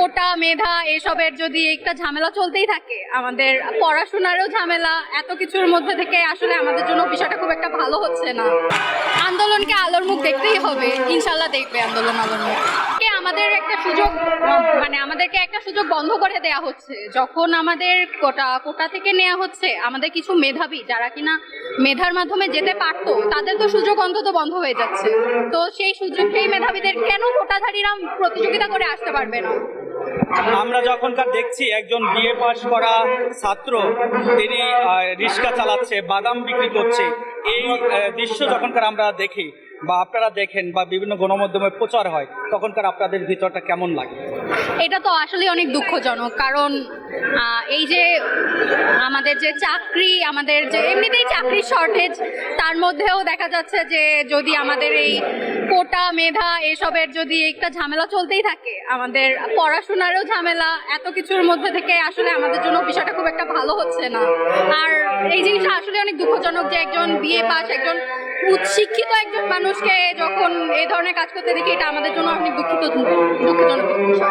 কোটা, মেধা, এসবের যদি একটা ঝামেলা চলতেই থাকে, আমাদের পড়াশোনারও ঝামেলা, এত কিছুর মধ্যে থেকে আসলে আমাদের জন্য বিষয়টা খুব একটা ভালো হচ্ছে না। আন্দোলনকে আলোর মুখ দেখতেই হবে। ইনশাল্লাহ দেখবে আন্দোলন, আলোর মুখ। আমাদের একটা সুযোগ মানে আমাদেরকে একটা সুযোগ বন্ধ করে দেয়া হচ্ছে। যখন আমাদের কোটা কোটা থেকে নেওয়া হচ্ছে, আমাদের কিছু মেধাবী যারা কিনা মেধার মাধ্যমে যেতে পারতো, তাদের তো সুযোগ অন্তত বন্ধ হয়ে যাচ্ছে। তো সেই সুযোগ সেই মেধাবীদের কেন কোটাধারীরা প্রতিযোগিতা করে আসতে পারবে না? আমরা যখনকার দেখছি একজন বিএ পাশ করা ছাত্র, তিনি রিক্সা চালাচ্ছে, বাদাম বিক্রি করছে, এই দৃশ্য যখনকার আমরা দেখি, বা আপনারা দেখেন, বা বিভিন্ন গণমাধ্যমে প্রচার হয়, তখনকার আপনাদের ভিতরটা কেমন লাগে? এটা তো আসলে অনেক দুঃখজনক, কারণ এই যে আমাদের যে চাকরি, আমাদের যে এমনিতেই চাকরির শর্টেজ তার মধ্যেও দেখা যাচ্ছে যে যদি আমাদের এই মেধা এসবের যদি একটা ঝামেলা চলতেই থাকে, আমাদের পড়াশোনারও ঝামেলা, এত কিছুর মধ্যে থেকে আসলে আমাদের জন্য বিষয়টা খুব একটা ভালো হচ্ছে না। আর এই জিনিসটা আসলে অনেক দুঃখজনক যে একজন বিএ পাস, একজন উচ্চ-শিক্ষিত একজন মানুষকে যখন এই ধরনের কাজ করতে দেখি, এটা আমাদের জন্য অনেক দুঃখিত, দুঃখজনক